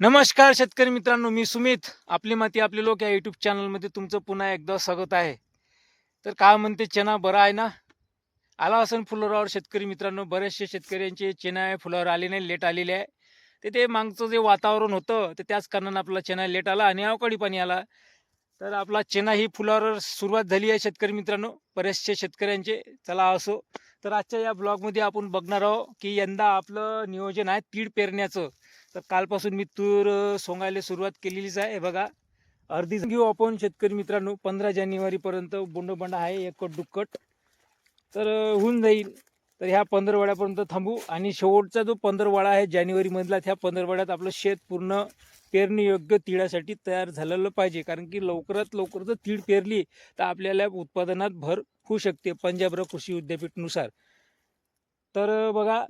नमस्कार शेतकरी मित्रांनो मी सुमित. आपली माती आपले लोक या यूट्यूब चॅनलमध्ये तुमचं पुन्हा एकदा स्वागत आहे. तर काय म्हणते चेना बरा आहे ना? आला असेल फुलोरावर शेतकरी मित्रांनो बरेचसे शेतकऱ्यांचे चेना फुलावर आले नाही लेट आलेले आहे. ते ते मागचं जे वातावरण होतं तर त्याच कारणानं आपला चेना लेट आला आणि अवकाळी पाणी आला. तर आपला चेना ही फुलावर सुरुवात झाली आहे शेतकरी मित्रांनो बरेचसे शेतकऱ्यांचे. चला असो. तर आजच्या या ब्लॉगमध्ये आपण बघणार आहोत की यंदा आपलं नियोजन आहे तीड पेरण्याचं. तर कालपासून मी तूर सोंगायला सुरुवात केलेलीच आहे. बघा अर्धी घेऊ आपण शेतकरी मित्रांनो पंधरा जानेवारीपर्यंत बोंडोबंडा आहे एकट दुक्कट तर होऊन जाईल. तर ह्या पंधरवड्यापर्यंत थांबू. आणि शेवटचा जो पंधरवाडा आहे जानेवारीमधला त्या पंधरवड्यात आपलं शेत पूर्ण पेरणीयोग्य तिळासाठी तयार झालेलं पाहिजे. कारण की लवकरात लवकर जर तीळ पेरली तर आपल्याला उत्पादनात भर होऊ शकते पंजाबराव कृषी विद्यापीठनुसार. तर बघा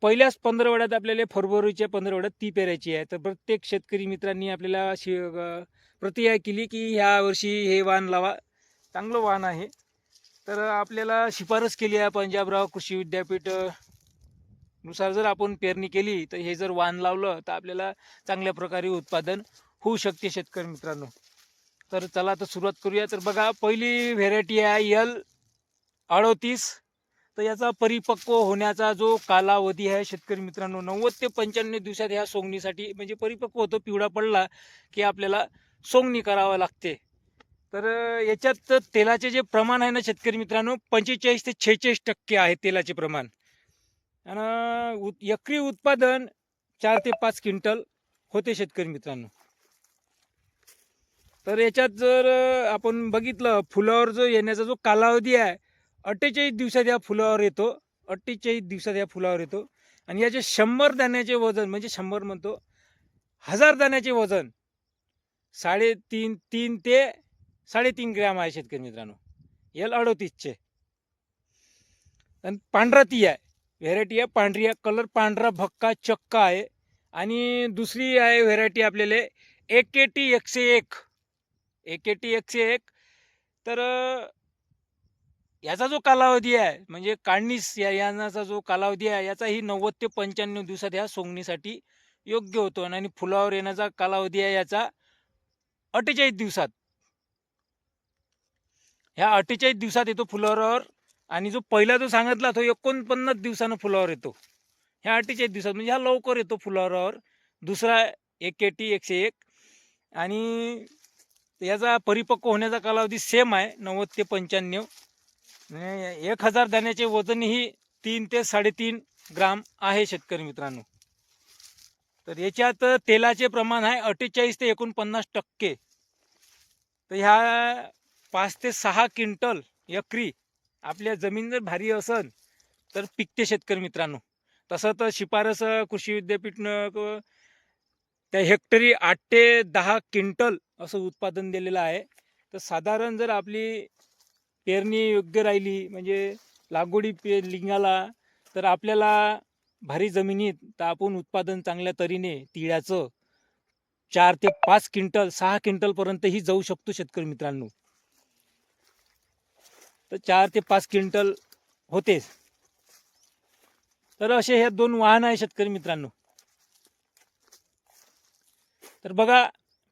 पहिल्याच पंधरवड्यात आपल्याला फरवरीच्या पंधरवड्यात ती पेरायची आहे. तर प्रत्येक शेतकरी मित्रांनी आपल्याला शि प्रतिया केली की ह्या वर्षी हे वाण लावा. चांगलं वाण आहे. तर आपल्याला शिफारस केली आहे पंजाबराव कृषी विद्यापीठनुसार जर आपण पेरणी केली तर हे जर वाण लावलं तर आपल्याला चांगल्या प्रकारे उत्पादन होऊ शकते शेतकरी मित्रांनो. तर चला तर सुरुवात करूया. तर बघा पहिली व्हेरायटी आहे यल अडोतीस तर याचा परिपक्व होण्याचा जो कालावधी आहे शेतकरी मित्रांनो नव्वद ते पंच्याण्णव दिवसात ह्या सोंगणीसाठी म्हणजे परिपक्व होतो पिवळा पडला की आपल्याला सोंगणी करावं लागते. तर याच्यात तर तेलाचे जे प्रमाण आहे ना शेतकरी मित्रांनो पंचेचाळीस ते छेचाळीस टक्के आहे तेलाचे प्रमाण. आणि उत एकरी उत्पादन चार ते पाच क्विंटल होते शेतकरी मित्रांनो. तर याच्यात जर आपण बघितलं फुलावर जो येण्याचा जो कालावधी आहे अठ्ठेचाळीस दिवसात या फुलावर येतो. अठ्ठेचाळीस दिवसात या फुलावर येतो. आणि याचे शंभर दाण्याचे वजन म्हणजे शंभर म्हणतो हजार दाण्याचे वजन साडेतीन तीन ते साडेतीन ग्रॅम आहे शेतकरी मित्रांनो. याला अडोतीसचे. आणि पांढरा ती आहे. व्हेरायटी आहे. पांढरी आहे. कलर पांढरा भक्का चक्का आहे. आणि दुसरी आहे व्हेरायटी आपल्याला एकेटी टी एकशे एक. एकेटी टी एकशे एक. तर याचा जो कालावधी आहे म्हणजे काढणीस या यानाचा जो कालावधी आहे याचाही नव्वद ते पंच्याण्णव दिवसात ह्या सोंगणीसाठी योग्य होतो. आणि फुलावर येण्याचा कालावधी आहे याचा अठ्ठेचाळीस दिवसात. ह्या अठ्ठेचाळीस दिवसात येतो फुलावर आणि जो पहिला जो सांगितला तो एकोणपन्नास दिवसानं फुलावर येतो. ह्या अठ्ठेचाळीस दिवसात म्हणजे हा लवकर येतो फुलावर. दुसरा एक एटी एकशे एक. आणि याचा परिपक्व होण्याचा कालावधी सेम आहे नव्वद ते पंच्याण्णव. एक हजार दाण्याचे वजनही तीन ते साडेतीन ग्राम आहे शेतकरी मित्रांनो. तर याच्यात तेलाचे प्रमाण आहे अठ्ठेचाळीस ते एकोणपन्नास टक्के. तर ह्या पाच ते सहा क्विंटल एकरी आपल्या जमीन जर भारी असन तर पिकते शेतकरी मित्रांनो. तसं तर शिफारस कृषी विद्यापीठनं त्या हेक्टरी आठ ते दहा क्विंटल असं उत्पादन दिलेलं आहे. तर साधारण जर आपली पेरणी योग्य राहिली म्हणजे लागवडी पे लिंगाला तर आपल्याला भारी जमिनीत तर आपण उत्पादन चांगल्या तरीने तिळ्याचं चार ते पाच क्विंटल सहा क्विंटलपर्यंतही जाऊ शकतो शेतकरी मित्रांनो. तर चार ते पाच क्विंटल होते. तर असे हे दोन वाहन आहे शेतकरी मित्रांनो. तर बघा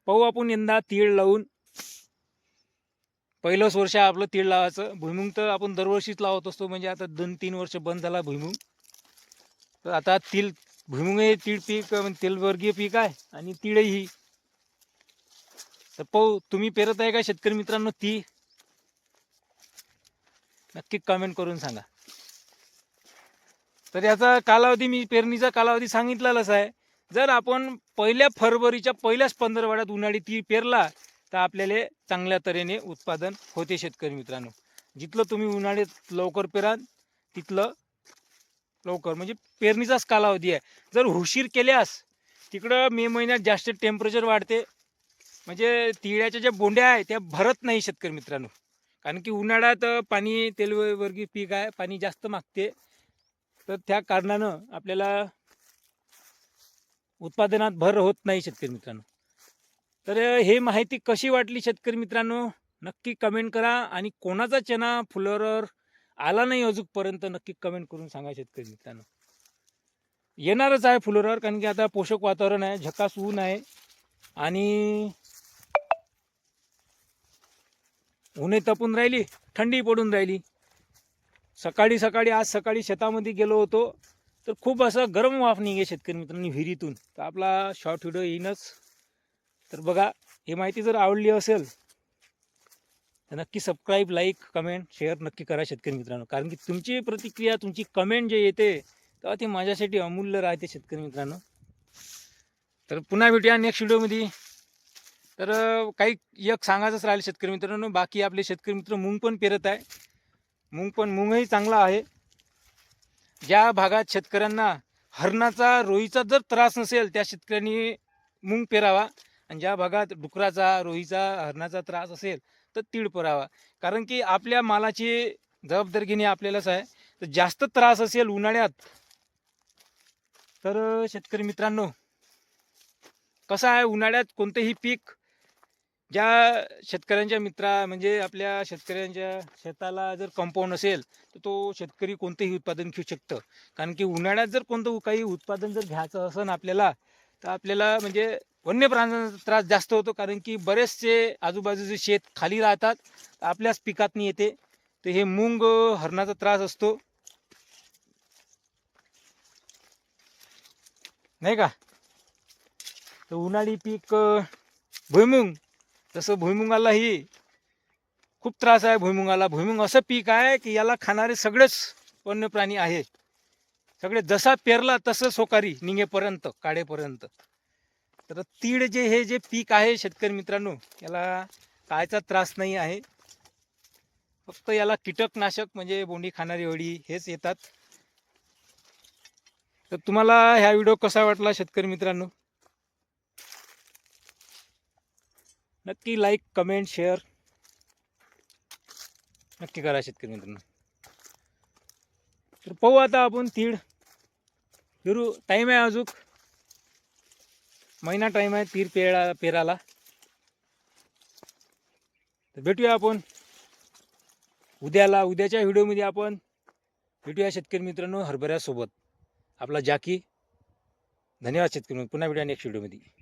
पाहू आपण यंदा तीळ लावून पहिलंच वर्ष आपलं तीळ लावायचं. भुईमुग तर आपण दरवर्षीच लावत असतो. म्हणजे आता दोन तीन वर्ष बंद झाला भुईमुग. तर आता तीळ भुईमुंग हे तीळ पीक म्हणजे तेलवर्गीय पीक आहे आणि तीळही. तर पाहू तुम्ही पेरत आहे का शेतकरी मित्रांनो ती? नक्की कमेंट करून सांगा. तर याचा कालावधी मी पेरणीचा कालावधी सांगितलेलाच आहे. जर आपण पहिल्या फरवरीच्या पहिल्याच पंधरवड्यात उन्हाळी तीळ पेरला तर आपल्याला चांगल्या तऱ्हेने उत्पादन होते शेतकरी मित्रांनो. जिथलं तुम्ही उन्हाळ्यात लवकर पेराल तिथलं लवकर. म्हणजे पेरणीचाच कालावधी आहे. जर उशीर केल्यास तिकडं मे महिन्यात जास्त टेम्परेचर वाढते. म्हणजे तिळ्याच्या ज्या बोंड्या आहे त्या भरत नाही शेतकरी मित्रांनो. कारण की उन्हाळ्यात पाणी तेलवर्गीय पीक आहे पाणी जास्त मागते. तर त्या कारणानं आपल्याला उत्पादनात भर होत नाही शेतकरी मित्रांनो. तर हे माहिती कशी वाटली शेतकरी मित्रांनो? नक्की कमेंट करा आणि कोणाचा चना फुलावर आला नाही अजूनपर्यंत नक्की कमेंट करून सांगा शेतकरी मित्रांनो. येणारच आहे फुलोरावर कारण की आता पोषक वातावरण आहे झकास ऊन आहे आणि ऊनही तपून राहिली थंडी पडून राहिली. सकाळी सकाळी आज सकाळी शेतामध्ये गेलो होतो तर खूप असं गरम वाफ निघे शेतकरी मित्रांनी विहिरीतून. तर आपला शॉर्ट व्हिडिओ येईनच. तर बघा ही माहिती जर आवडली असेल तर नक्की सबस्क्राईब लाईक कमेंट शेअर नक्की करा शेतकरी मित्रांनो. कारण की तुमची प्रतिक्रिया तुमची कमेंट जे येते तेव्हा ती माझ्यासाठी अमूल्य राहते शेतकरी मित्रांनो. तर पुन्हा भेटूया नेक्स्ट व्हिडिओमध्ये तर काही एक सांगायचंच राहिलं शेतकरी मित्रांनो. बाकी आपले शेतकरी मित्र मुंग पण पेरत आहे. मूग पण मुंगही चांगला आहे. ज्या भागात शेतकऱ्यांना हरणाचा रोहीचा जर त्रास नसेल त्या शेतकऱ्यांनी मूंग पेरावा. आणि ज्या भागात डुकराचा रोहीचा हरणाचा त्रास असेल तर तीळ पुरावा. कारण की आपल्या मालाची जबाबदारी घेणे आपल्यालाच आहे. तर जास्त त्रास असेल उन्हाळ्यात तर शेतकरी मित्रांनो कसं आहे उन्हाळ्यात कोणतंही पीक ज्या शेतकऱ्यांच्या मित्रा म्हणजे आपल्या शेतकऱ्यांच्या शेताला जर कंपाऊंड असेल तर तो शेतकरी कोणतंही उत्पादन घेऊ शकतं. कारण की उन्हाळ्यात जर कोणतं काही उत्पादन जर घ्यायचं असेल आपल्याला तर आपल्याला म्हणजे वन्य प्राण्यांचा त्रास जास्त होतो कारण की बरेचसे आजूबाजूचे शेत खाली राहतात आपल्याच पिकात येते. तर हे मूग हरणाचा त्रास असतो. नाही का? तर उन्हाळी पीक भुईमुंग. जसं भुईमुगालाही खूप त्रास आहे भुईमुगाला. भुईमुग असं पीक आहे की याला खाणारे सगळेच वन्य प्राणी आहेत सगळे जसा पेरला तसं सोकारी निघेपर्यंत काढेपर्यंत. तर तीळ जे हे जे पीक आहे शेतकरी मित्रांनो याला कायचा त्रास नाही आहे. फक्त याला कीटकनाशक म्हणजे बोंडी खाणारी अळी हेच येतात. तर तुम्हाला ह्या व्हिडिओ कसा वाटला शेतकरी मित्रांनो? नक्की लाईक कमेंट शेअर नक्की करा शेतकरी मित्रांनो. तर पाहू आता आपण तीळ. पेरू टाईम आहे अजून. महिना टाईम आहे तीर पेरा पेराला. तर भेटूया आपण. उद्याला उद्याच्या व्हिडिओमध्ये आपण भेटूया शेतकरी मित्रांनो हरभऱ्यासोबत. आपला जाकी. धन्यवाद शेतकरी पुन्हा भेटूया नेक्स्ट व्हिडिओमध्ये